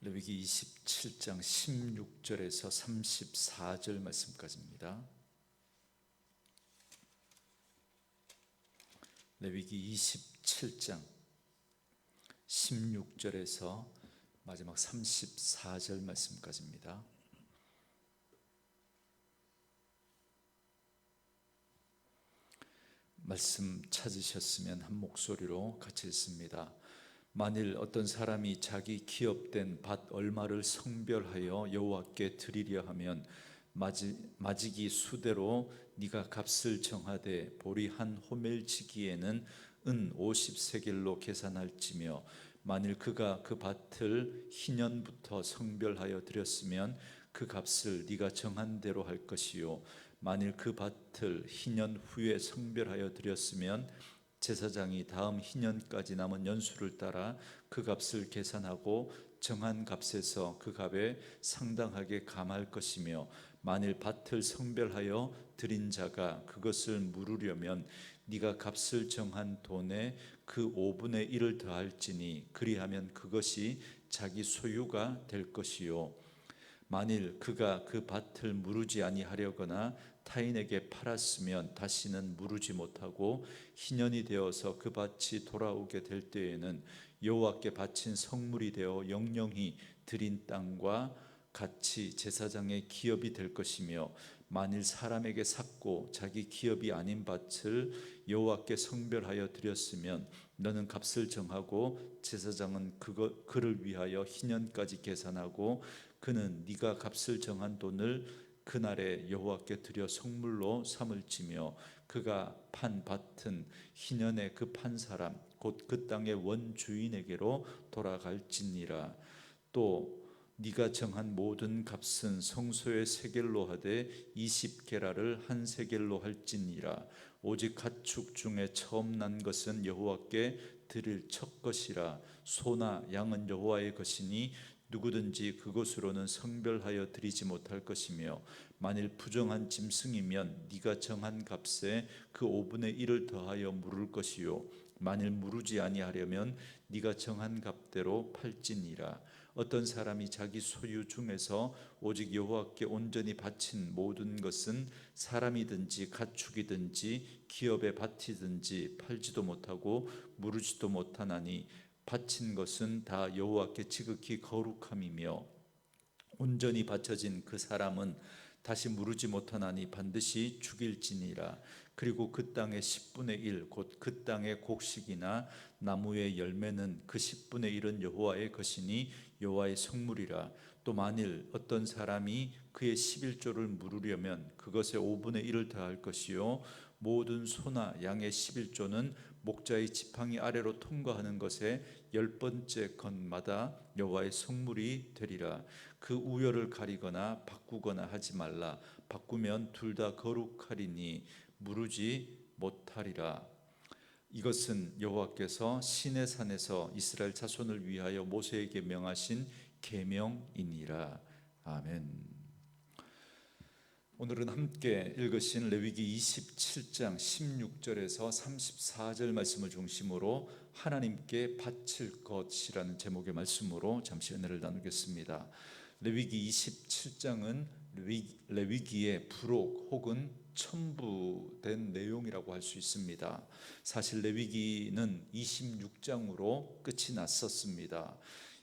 레위기 27장 16절에서 34절 말씀까지입니다. 레위기 27장 16절에서 마지막 34절 말씀까지입니다. 말씀 찾으셨으면 한 목소리로 같이 읽습니다. 만일 어떤 사람이 자기 기업된 밭 얼마를 성별하여 여호와께 드리려 하면 마지, 마지기 수대로 네가 값을 정하되 보리 한 호멜지기에는 은 50세겔로 계산할지며 만일 그가 그 밭을 희년부터 성별하여 드렸으면 그 값을 네가 정한 대로 할 것이요. 만일 그 밭을 희년 후에 성별하여 드렸으면 제사장이 다음 희년까지 남은 연수를 따라 그 값을 계산하고 정한 값에서 그 값에 상당하게 감할 것이며 만일 밭을 성별하여 드린 자가 그것을 물으려면 네가 값을 정한 돈에 그 5분의 1을 더할지니 그리하면 그것이 자기 소유가 될 것이요. 만일 그가 그 밭을 무르지 아니하려거나 타인에게 팔았으면 다시는 무르지 못하고 희년이 되어서 그 밭이 돌아오게 될 때에는 여호와께 바친 성물이 되어 영영히 드린 땅과 같이 제사장의 기업이 될 것이며 만일 사람에게 샀고 자기 기업이 아닌 밭을 여호와께 성별하여 드렸으면 너는 값을 정하고 제사장은 그거, 그를 위하여 희년까지 계산하고 그는 네가 값을 정한 돈을 그날에 여호와께 드려 성물로 삼을지며 그가 판 밭은 희년에 그 판 사람 곧 그 땅의 원 주인에게로 돌아갈지니라. 또 네가 정한 모든 값은 성소의 세겔로 하되 20게라를 한 세겔로 할지니라. 오직 가축 중에 처음 난 것은 여호와께 드릴 첫 것이라. 소나 양은 여호와의 것이니 누구든지 그것으로는 성별하여 드리지 못할 것이며 만일 부정한 짐승이면 네가 정한 값에 그 5분의 1을 더하여 물을 것이요. 만일 무르지 아니하려면 네가 정한 값대로 팔지니라. 어떤 사람이 자기 소유 중에서 오직 여호와께 온전히 바친 모든 것은 사람이든지 가축이든지 기업의 밭이든지 팔지도 못하고 무르지도 못하나니 바친 것은 다 여호와께 지극히 거룩함이며 온전히 바쳐진 그 사람은 다시 무르지 못하나니 반드시 죽일지니라. 그리고 그 땅의 10분의 1 곧 그 땅의 곡식이나 나무의 열매는 그 10분의 1은 여호와의 것이니 여호와의 성물이라. 또 만일 어떤 사람이 그의 11조를 물으려면 그것의 5분의 1을 더할 것이요 모든 소나 양의 11조는 목자의 지팡이 아래로 통과하는 것에 열 번째 것마다 여호와의 성물이 되리라. 그 우열을 가리거나 바꾸거나 하지 말라. 바꾸면 둘 다 거룩하리니 무르지 못하리라. 이것은 여호와께서 시내 산에서 이스라엘 자손을 위하여 모세에게 명하신 계명이니라. 아멘. 오늘은 함께 읽으신 레위기 27장 16절에서 34절 말씀을 중심으로 하나님께 바칠 것이라는 제목의 말씀으로 잠시 은혜를 나누겠습니다. 레위기 27장은 레위기 의 부록 혹은 첨부된 내용이라고 할 수 있습니다. 사실 레위기는 26장으로 끝이 났었습니다.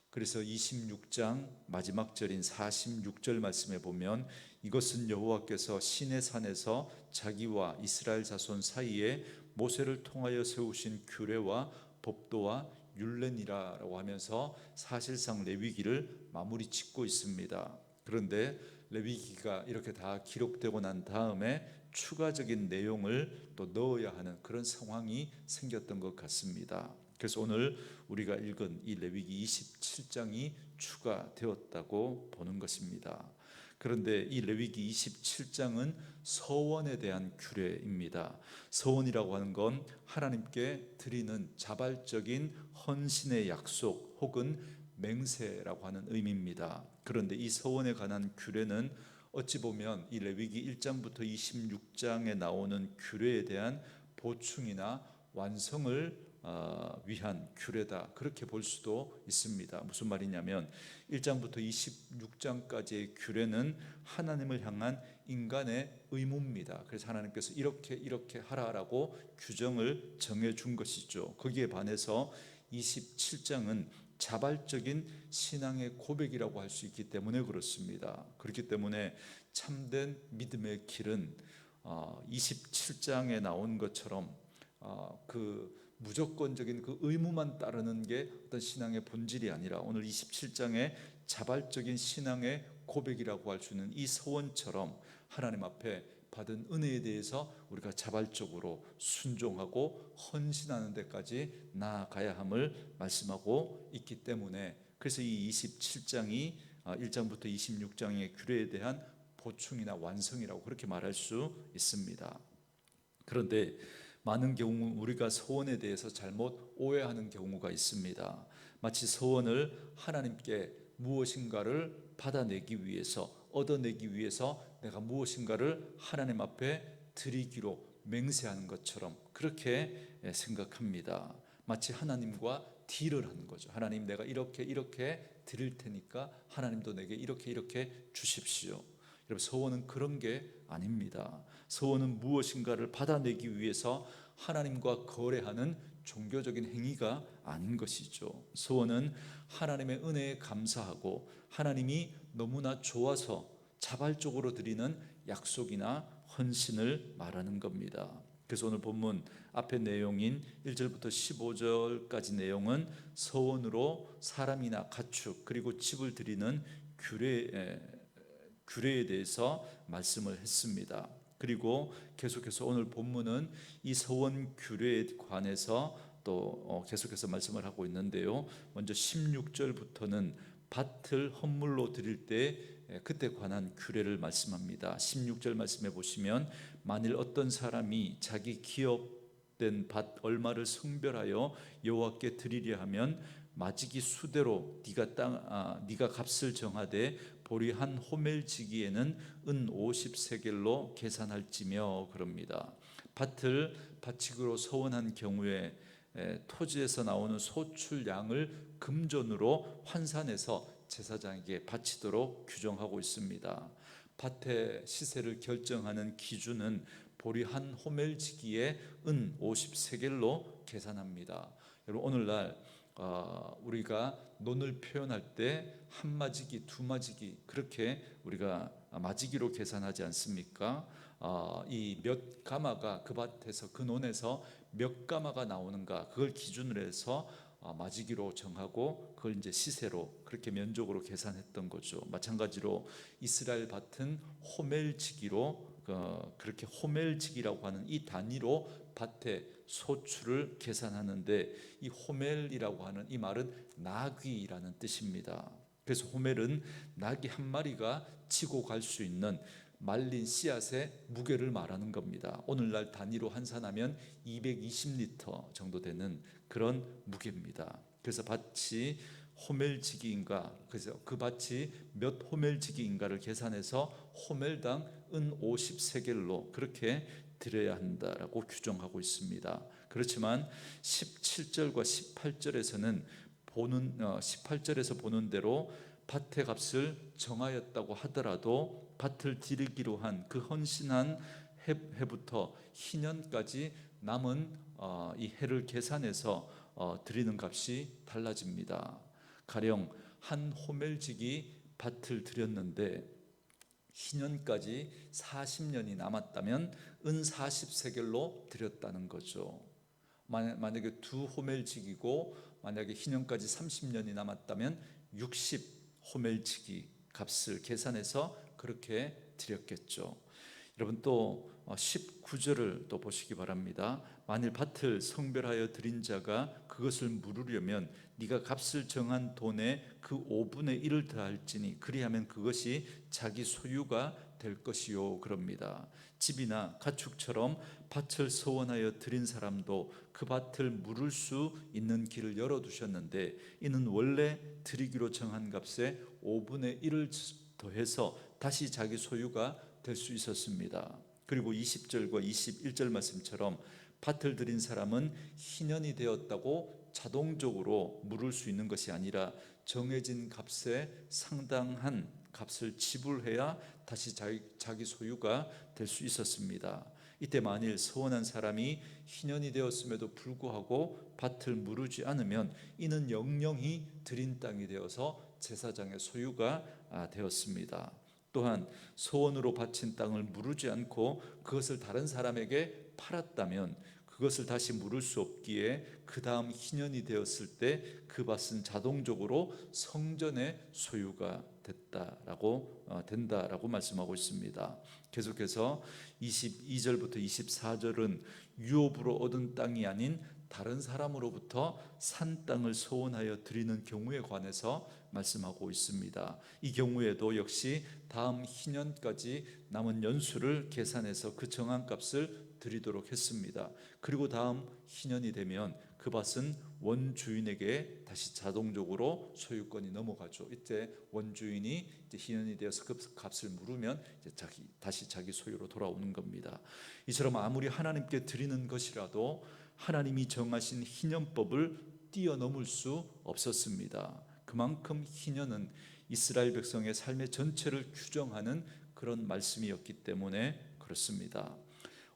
그래서 26장 마지막 절인 46절 말씀에 보면 이것은 여호와께서 시내 산에서 자기와 이스라엘 자손 사이에 모세를 통하여 세우신 규례와 법도와 율례니라라고 하면서 사실상 레위기를 마무리 짓고 있습니다. 그런데 레위기가 이렇게 다 기록되고 난 다음에 추가적인 내용을 또 넣어야 하는 그런 상황이 생겼던 것 같습니다. 그래서 오늘 우리가 읽은 이 레위기 27장이 추가되었다고 보는 것입니다. 그런데 이 레위기 27장은 서원에 대한 규례입니다. 서원이라고 하는 건 하나님께 드리는 자발적인 헌신의 약속 혹은 맹세라고 하는 의미입니다. 그런데 이 서원에 관한 규례는 어찌 보면 이 레위기 1장부터 26장에 나오는 규례에 대한 보충이나 완성을 어, 위한 규례다 그렇게 볼 수도 있습니다. 무슨 말이냐면 1장부터 26장까지의 규례는 하나님을 향한 인간의 의무입니다. 그래서 하나님께서 이렇게 이렇게 하라라고 규정을 정해 준 것이죠. 거기에 반해서 27장은 자발적인 신앙의 고백이라고 할 수 있기 때문에 그렇습니다. 그렇기 때문에 참된 믿음의 길은 27장에 나온 것처럼 어, 그 무조건적인 그 의무만 따르는 게 어떤 신앙의 본질이 아니라 오늘 27장의 자발적인 신앙의 고백이라고 할 수 있는 이 서원처럼 하나님 앞에 받은 은혜에 대해서 우리가 자발적으로 순종하고 헌신하는 데까지 나아가야 함을 말씀하고 있기 때문에 그래서 이 27장이 1장부터 26장의 규례에 대한 보충이나 완성이라고 그렇게 말할 수 있습니다. 그런데 많은 경우 우리가 소원에 대해서 잘못 오해하는 경우가 있습니다. 마치 소원을 하나님께 무엇인가를 받아내기 위해서 얻어내기 위해서 내가 무엇인가를 하나님 앞에 드리기로 맹세하는 것처럼 그렇게 생각합니다. 마치 하나님과 딜을 하는 거죠. 하나님 내가 이렇게 이렇게 드릴 테니까 하나님도 내게 이렇게 이렇게 주십시오. 여러분 소원은 그런 게 아닙니다. 소원은 무엇인가를 받아내기 위해서 하나님과 거래하는 종교적인 행위가 아닌 것이죠. 소원은 하나님의 은혜에 감사하고 하나님이 너무나 좋아서 자발적으로 드리는 약속이나 헌신을 말하는 겁니다. 그래서 오늘 본문 앞의 내용인 1절부터 15절까지 내용은 서원으로 사람이나 가축 그리고 집을 드리는 규례 규례에 대해서 말씀을 했습니다. 그리고 계속해서 오늘 본문은 이 서원 규례에 관해서 또 어, 계속해서 말씀을 하고 있는데요. 먼저 16절부터는 밭을 헌물로 드릴 때 그때 관한 규례를 말씀합니다. 16절 말씀해 보시면 만일 어떤 사람이 자기 기업 된 밭 얼마를 성별하여 여호와께 드리려 하면 마지기 수대로 네가 땅 아, 네가 값을 정하되 보리 한 호멜 지기에는 은 50세겔로 계산할지며 그럽니다. 밭을 밭치기로 서원한 경우에 토지에서 나오는 소출량을 금전으로 환산해서 제사장에게 바치도록 규정하고 있습니다. 밭의 시세를 결정하는 기준은 보리 한 호멜지기에 은 50세겔로 계산합니다. 여러분 오늘날 어, 우리가 논을 표현할 때 한 마지기, 두 마지기 그렇게 우리가 마지기로 계산하지 않습니까? 어, 이몇 가마가 그 밭에서 그 논에서 몇 가마가 나오는가 그걸 기준으로 해서 어, 마지기로 정하고 그걸 이제 시세로 그렇게 면적으로 계산했던 거죠. 마찬가지로 이스라엘 밭은 호멜지기로 어, 그렇게 호멜지기라고 하는 이 단위로 밭의 소출을 계산하는데 이 호멜이라고 하는 이 말은 나귀라는 뜻입니다. 그래서 호멜은 나귀 한 마리가 치고 갈 수 있는 말린 씨앗의 무게를 말하는 겁니다. 오늘날 단위로 환산하면 220리터 정도 되는 그런 무게입니다. 그래서 밭이 호멜지기인가 그래서 그 밭이 몇 호멜지기인가를 계산해서 호멜당 은 50세겔로 그렇게 드려야 한다라고 규정하고 있습니다. 그렇지만 17절과 18절에서는 보는 18절에서 어, 보는 대로 밭의 값을 정하였다고 하더라도 밭을 기르기로 한 그 헌신한 해부터 희년까지 남은 어, 이 해를 계산해서 어, 드리는 값이 달라집니다. 가령 한 호멜직이 밭을 들였는데 희년까지 40년이 남았다면 은 40세겔로 드렸다는 거죠. 만- 만약에 두 호멜직이고 만약에 희년까지 30년이 남았다면 60 호멜직이 값을 계산해서 그렇게 드렸겠죠. 여러분 또 19절을 또 보시기 바랍니다. 만일 밭을 성별하여 드린 자가 그것을 물으려면 네가 값을 정한 돈의 그 5분의 1을 더할지니 그리하면 그것이 자기 소유가 될 것이요 그럽니다. 집이나 가축처럼 밭을 서원하여 드린 사람도 그 밭을 물을 수 있는 길을 열어 두셨는데 이는 원래 드리기로 정한 값의 5분의 1을 더해서 다시 자기 소유가 될 수 있었습니다. 그리고 20절과 21절 말씀처럼 밭을 들인 사람은 희년이 되었다고 자동적으로 물을 수 있는 것이 아니라 정해진 값에 상당한 값을 지불해야 다시 자기, 자기 소유가 될 수 있었습니다. 이때 만일 서원한 사람이 희년이 되었음에도 불구하고 밭을 무르지 않으면 이는 영영히 들인 땅이 되어서 제사장의 소유가 아, 되었습니다. 또한 소원으로 바친 땅을 무르지 않고 그것을 다른 사람에게 팔았다면 그것을 다시 물을 수 없기에 그 다음 희년이 되었을 때 그 밭은 자동적으로 성전의 소유가 됐다라고 어, 된다라고 말씀하고 있습니다. 계속해서 22절부터 24절은 유업으로 얻은 땅이 아닌 다른 사람으로부터 산 땅을 소원하여 드리는 경우에 관해서 말씀하고 있습니다. 이 경우에도 역시 다음 희년까지 남은 연수를 계산해서 그 정한 값을 드리도록 했습니다. 그리고 다음 희년이 되면 그 밭은 원주인에게 다시 자동적으로 소유권이 넘어가죠. 이때 원주인이 이제 희년이 되어서 그 값을 물으면 이제 자기 다시 자기 소유로 돌아오는 겁니다. 이처럼 아무리 하나님께 드리는 것이라도 하나님이 정하신 희년법을 뛰어넘을 수 없었습니다. 그만큼 희년은 이스라엘 백성의 삶의 전체를 규정하는 그런 말씀이었기 때문에 그렇습니다.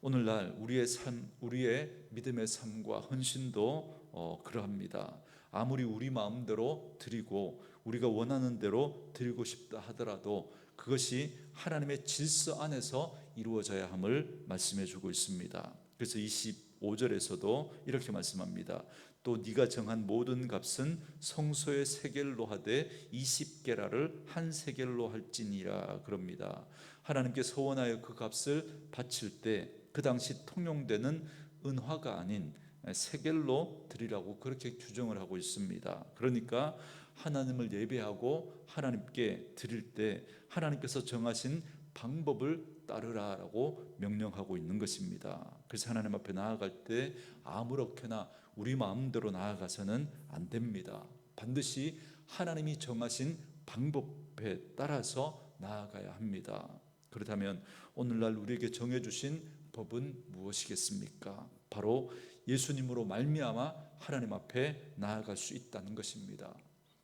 오늘날 우리의 삶, 우리의 믿음의 삶과 헌신도 어, 그러합니다. 아무리 우리 마음대로 드리고 우리가 원하는 대로 드리고 싶다 하더라도 그것이 하나님의 질서 안에서 이루어져야 함을 말씀해 주고 있습니다. 그래서 25절에서도 이렇게 말씀합니다. 또 네가 정한 모든 값은 성소의 세겔로 하되 20게라를 한 세겔로 할지니라 그럽니다. 하나님께 소원하여 그 값을 바칠 때 그 당시 통용되는 은화가 아닌 세겔로 드리라고 그렇게 규정을 하고 있습니다. 그러니까 하나님을 예배하고 하나님께 드릴 때 하나님께서 정하신 방법을 따르라라고 명령하고 있는 것입니다. 그래서 하나님 앞에 나아갈 때 아무렇게나 우리 마음대로 나아가서는 안 됩니다. 반드시 하나님이 정하신 방법에 따라서 나아가야 합니다. 그렇다면 오늘날 우리에게 정해 주신 법은 무엇이겠습니까? 바로 예수님으로 말미암아 하나님 앞에 나아갈 수 있다는 것입니다.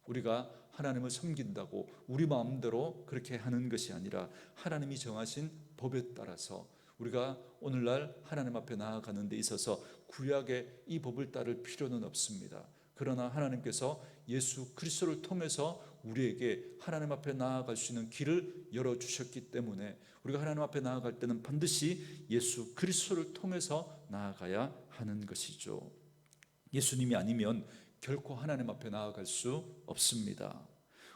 우리가 하나님을 섬긴다고 우리 마음대로 그렇게 하는 것이 아니라 하나님이 정하신 법에 따라서 우리가 오늘날 하나님 앞에 나아가는 데 있어서 구약의 이 법을 따를 필요는 없습니다. 그러나 하나님께서 예수 그리스도를 통해서 우리에게 하나님 앞에 나아갈 수 있는 길을 열어 주셨기 때문에 우리가 하나님 앞에 나아갈 때는 반드시 예수 그리스도를 통해서 나아가야 하는 것이죠. 예수님이 아니면 결코 하나님 앞에 나아갈 수 없습니다.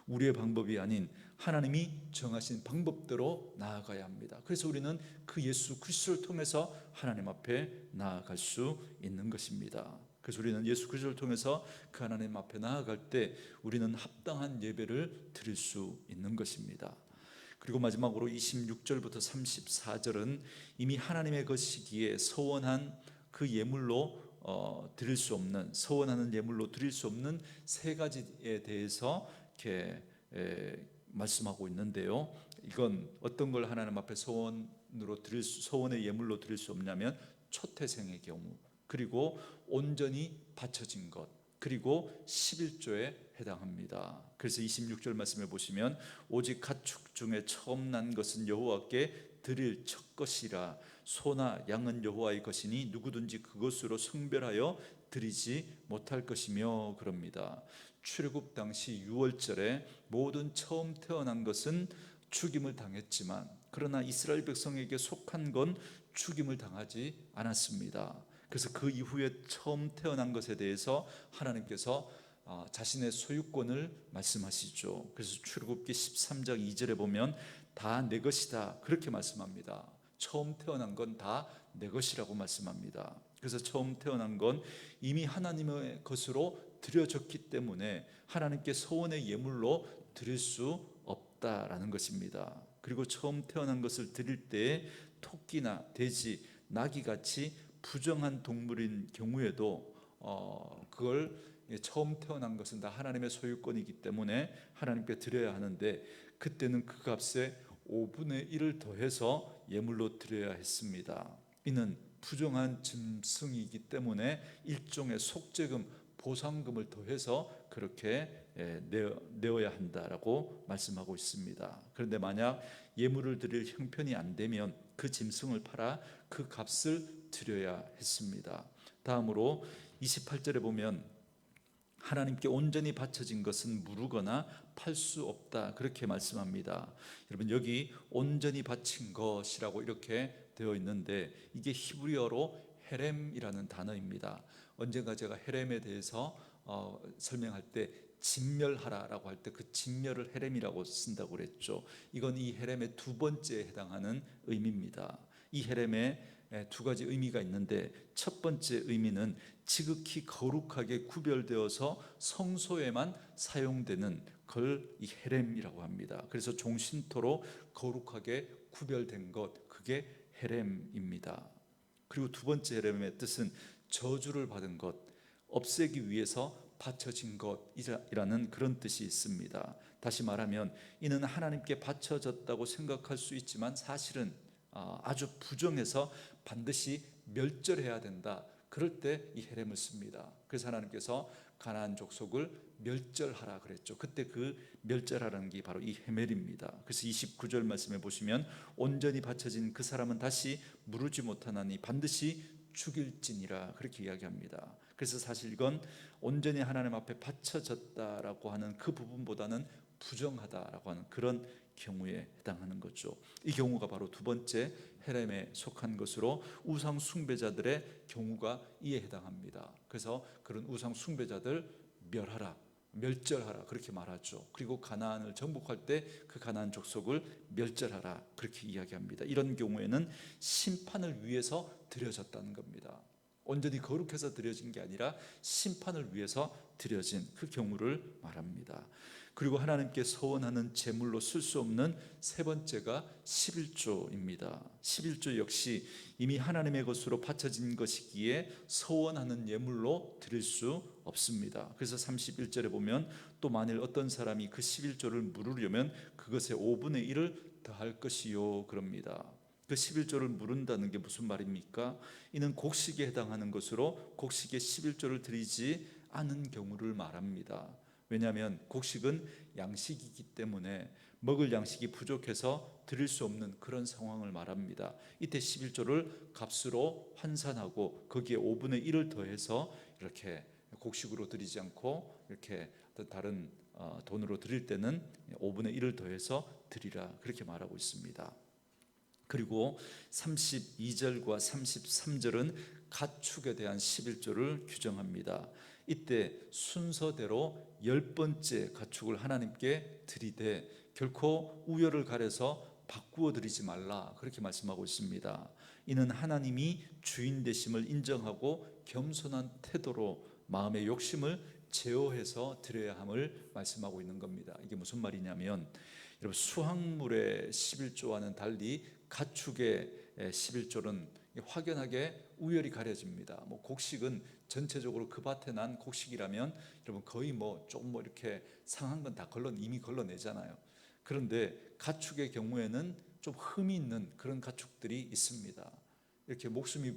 우리의 방법이 아닌 하나님이 정하신 방법대로 나아가야 합니다. 그래서 우리는 그 예수 그리스도를 통해서 하나님 앞에 나아갈 수 있는 것입니다. 그래서 우리는 예수 그리스도를 통해서 그 하나님 앞에 나아갈 때 우리는 합당한 예배를 드릴 수 있는 것입니다. 그리고 마지막으로 26절부터 34절은 이미 하나님의 것이기에 서원한 그 예물로 어, 드릴 수 없는 서원하는 예물로 드릴 수 없는 세 가지에 대해서 이렇게 에, 말씀하고 있는데요. 이건 어떤 걸 하나님 앞에 소원으로 드릴 수, 소원의 예물로 드릴 수 없냐면 초태생의 경우 그리고 온전히 바쳐진 것 그리고 11조에 해당합니다. 그래서 26절 말씀에 보시면 오직 가축 중에 처음 난 것은 여호와께 드릴 첫 것이라 소나 양은 여호와의 것이니 누구든지 그것으로 성별하여 드리지 못할 것이며 그럽니다. 출애굽 당시 6월절에 모든 처음 태어난 것은 죽임을 당했지만 그러나 이스라엘 백성에게 속한 건 죽임을 당하지 않았습니다. 그래서 그 이후에 처음 태어난 것에 대해서 하나님께서 아, 자신의 소유권을 말씀하시죠. 그래서 출애굽기 13장 2절에 보면 다 내 것이다 그렇게 말씀합니다. 처음 태어난 건 다 내 것이라고 말씀합니다. 그래서 처음 태어난 건 이미 하나님의 것으로 드려졌기 때문에 하나님께 소원의 예물로 드릴 수 없다라는 것입니다. 그리고 처음 태어난 것을 드릴 때에 토끼나 돼지, 나귀 같이 부정한 동물인 경우에도 어, 그걸 처음 태어난 것은 다 하나님의 소유권이기 때문에 하나님께 드려야 하는데 그때는 그 값에 5분의 1을 더해서 예물로 드려야 했습니다. 이는 부정한 짐승이기 때문에 일종의 속죄금, 보상금을 더해서 그렇게 예, 내어, 내어야 한다라고 말씀하고 있습니다. 그런데 만약 예물을 드릴 형편이 안 되면 그 짐승을 팔아 그 값을 드려야 했습니다. 다음으로 28절에 보면 하나님께 온전히 바쳐진 것은 무르거나 팔 수 없다 그렇게 말씀합니다. 여러분 여기 온전히 바친 것이라고 이렇게 되어 있는데 이게 히브리어로 헤렘이라는 단어입니다. 언젠가 제가 헤렘에 대해서 어, 설명할 때 진멸하라라고 할 때 그 진멸을 헤렘이라고 쓴다고 그랬죠. 이건 이 헤렘의 두 번째에 해당하는 의미입니다. 이 헤렘에 두 가지 의미가 있는데 첫 번째 의미는 지극히 거룩하게 구별되어서 성소에만 사용되는 걸 이 헤렘이라고 합니다. 그래서 종신토로 거룩하게 구별된 것 그게 헤렘입니다. 그리고 두 번째 헤렘의 뜻은 저주를 받은 것, 없애기 위해서 바쳐진 것이라는 그런 뜻이 있습니다. 다시 말하면 이는 하나님께 바쳐졌다고 생각할 수 있지만 사실은 아, 아주 부정해서 반드시 멸절해야 된다. 그럴 때 이 헤렘을 씁니다. 그래서 하나님께서 가나안 족속을 멸절하라 그랬죠. 그때 그 멸절하라는 게 바로 이 헤멜입니다. 그래서 29절 말씀에 보시면 온전히 바쳐진 그 사람은 다시 무르지 못하나니 반드시 죽일지니라 그렇게 이야기합니다. 그래서 사실 이건 온전히 하나님 앞에 바쳐졌다라고 하는 그 부분보다는 부정하다라고 하는 그런 경우에 해당하는 거죠. 이 경우가 바로 두 번째 헤렘에 속한 것으로 우상 숭배자들의 경우가 이에 해당합니다. 그래서 그런 우상 숭배자들 멸하라, 멸절하라 그렇게 말하죠. 그리고 가나안을 정복할 때 그 가나안 족속을 멸절하라 그렇게 이야기합니다. 이런 경우에는 심판을 위해서 드려졌다는 겁니다. 온전히 거룩해서 드려진 게 아니라 심판을 위해서 드려진 그 경우를 말합니다. 그리고 하나님께 서원하는 제물로 쓸 수 없는 세 번째가 11조입니다. 11조 역시 이미 하나님의 것으로 바쳐진 것이기에 서원하는 예물로 드릴 수 없습니다. 그래서 31절에 보면 또 만일 어떤 사람이 그 11조를 물으려면 그것의 5분의 1을 더할 것이요 그럽니다. 그 11조를 물은다는 게 무슨 말입니까? 이는 곡식에 해당하는 것으로 곡식에 11조를 드리지 않은 경우를 말합니다. 왜냐하면 곡식은 양식이기 때문에 먹을 양식이 부족해서 드릴 수 없는 그런 상황을 말합니다. 이때 11조를 값으로 환산하고 거기에 5분의 1을 더해서 이렇게 곡식으로 드리지 않고 이렇게 다른 어, 돈으로 드릴 때는 5분의 1을 더해서 드리라 그렇게 말하고 있습니다. 그리고 32절과 33절은 가축에 대한 11조를 규정합니다. 이때 순서대로 열 번째 가축을 하나님께 드리되 결코 우열을 가려서 바꾸어 드리지 말라 그렇게 말씀하고 있습니다. 이는 하나님이 주인 되심을 인정하고 겸손한 태도로 마음의 욕심을 제어해서 드려야 함을 말씀하고 있는 겁니다. 이게 무슨 말이냐면 여러분 수확물의 11조와는 달리 가축의 11조는 확연하게 우열이 가려집니다. 뭐 곡식은 전체적으로 그 밭에 난 곡식이라면 여러분 거의 뭐 조금 뭐 이렇게 상한 건 다 걸러 이미 걸러내잖아요. 그런데 가축의 경우에는 좀 흠이 있는 그런 가축들이 있습니다. 이렇게 목숨이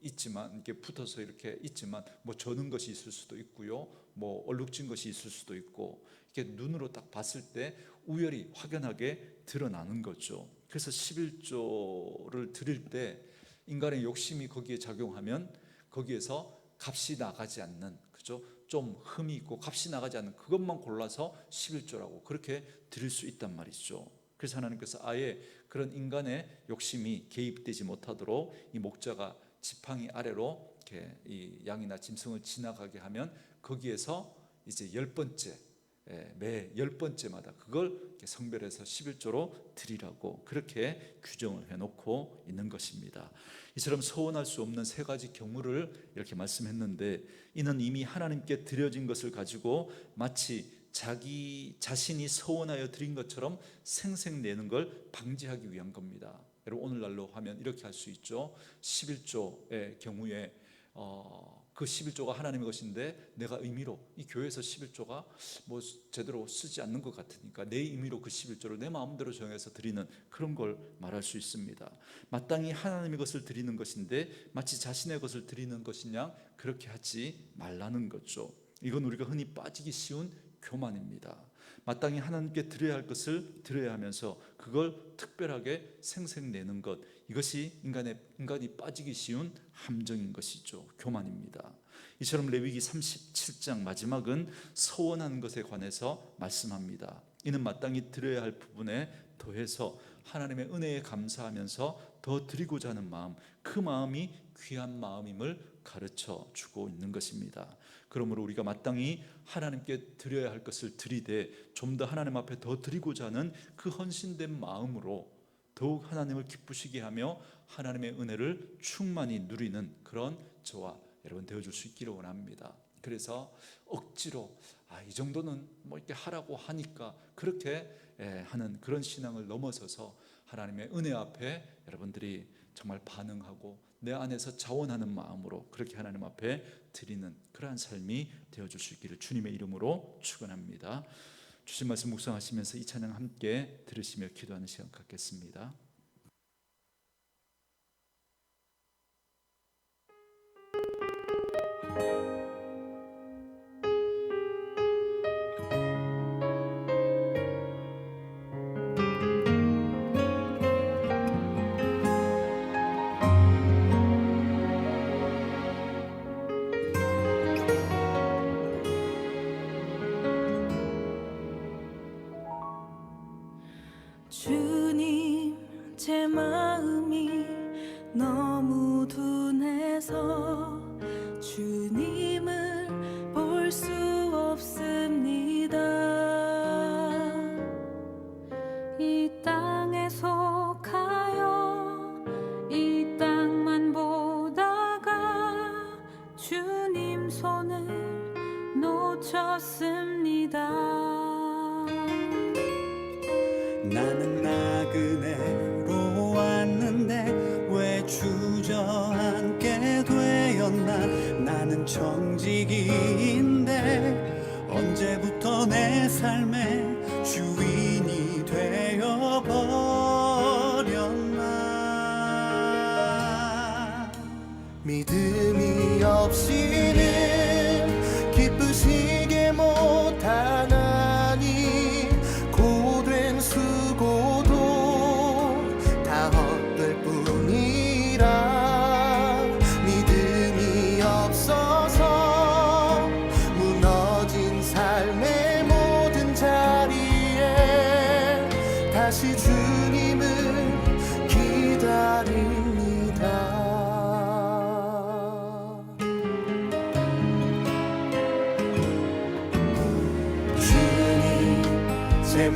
있지만 이렇게 붙어서 이렇게 있지만 뭐 저는 것이 있을 수도 있고요. 뭐 얼룩진 것이 있을 수도 있고 이렇게 눈으로 딱 봤을 때 우열이 확연하게 드러나는 거죠. 그래서 11조를 드릴 때 인간의 욕심이 거기에 작용하면 거기에서 값이 나가지 않는 그죠? 좀 흠이 있고 값이 나가지 않는 그것만 골라서 11조라고 그렇게 드릴 수 있단 말이죠. 그래서 하나님께서 아예 그런 인간의 욕심이 개입되지 못하도록 이 목자가 지팡이 아래로 이렇게 이 양이나 짐승을 지나가게 하면 거기에서 이제 열 번째 예, 매 열 번째마다 그걸 성별해서 11조로 드리라고 그렇게 규정을 해놓고 있는 것입니다. 이처럼 소원할 수 없는 세 가지 경우를 이렇게 말씀했는데 이는 이미 하나님께 드려진 것을 가지고 마치 자기 자신이 소원하여 드린 것처럼 생생내는 걸 방지하기 위한 겁니다. 여러분 오늘날로 하면 이렇게 할 수 있죠. 11조의 경우에 어, 그 11조가 하나님의 것인데 내가 의미로 이 교회에서 11조가 뭐 제대로 쓰지 않는 것 같으니까 내 의미로 그 11조를 내 마음대로 정해서 드리는 그런 걸 말할 수 있습니다. 마땅히 하나님의 것을 드리는 것인데 마치 자신의 것을 드리는 것이냐 그렇게 하지 말라는 거죠. 이건 우리가 흔히 빠지기 쉬운 교만입니다. 마땅히 하나님께 드려야 할 것을 드려야 하면서 그걸 특별하게 생생내는 것 이것이 인간의 인간이 빠지기 쉬운 함정인 것이죠. 교만입니다. 이처럼 레위기 37장 마지막은 서원하는 것에 관해서 말씀합니다. 이는 마땅히 드려야 할 부분에 더해서 하나님의 은혜에 감사하면서 더 드리고자 하는 마음, 그 마음이 귀한 마음임을 가르쳐 주고 있는 것입니다. 그러므로 우리가 마땅히 하나님께 드려야 할 것을 드리되 좀 더 하나님 앞에 더 드리고자 하는 그 헌신된 마음으로 더욱 하나님을 기쁘시게 하며 하나님의 은혜를 충만히 누리는 그런 저와 여러분 되어줄 수 있기를 원합니다. 그래서 억지로 아, 이 정도는 뭐 이렇게 하라고 하니까 그렇게 예, 하는 그런 신앙을 넘어서서 하나님의 은혜 앞에 여러분들이 정말 반응하고 내 안에서 자원하는 마음으로 그렇게 하나님 앞에 드리는 그러한 삶이 되어줄 수 있기를 주님의 이름으로 축원합니다. 주신 말씀 묵상하시면서 이 찬양 함께 들으시며 기도하는 시간 갖겠습니다. 나그네로 왔는데 왜 주저앉게 되었나? 나는 정직인데 언제부터 내 삶의 주인이 되어버렸나? 믿음이 없이 제